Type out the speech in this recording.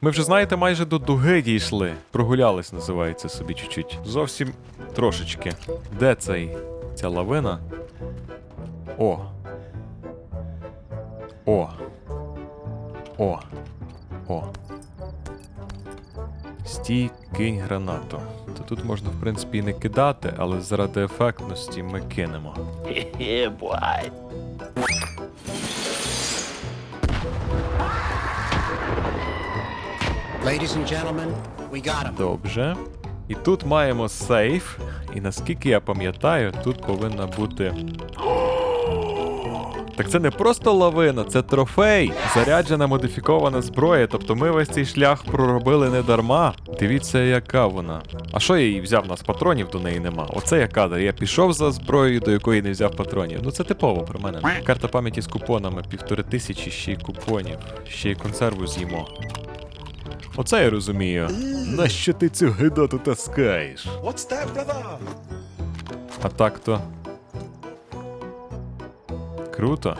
Ми вже знаєте, майже до дуги дійшли. Прогулялись, називається собі чуть-чуть. Зовсім трошечки. Де цей? Ця лавина? О. О. О. О. Стій, кинь гранату. То тут можна, в принципі, і не кидати, але заради ефектності ми кинемо. Добре. І тут маємо сейф. І наскільки я пам'ятаю, тут повинна бути. Так це не просто лавина, це трофей. Заряджена модифікована зброя. Тобто ми весь цей шлях проробили не дарма. Дивіться, яка вона. А що я її взяв? Нас патронів до неї нема. Оце я кадр. Я пішов за зброєю, до якої не взяв патронів. Ну це типово про мене. Карта пам'яті з купонами, півтори тисячі ще й купонів. Ще й консерву з'їмо. Оце я розумію. Нащо ти цю гидоту таскаєш? А так то. Круто.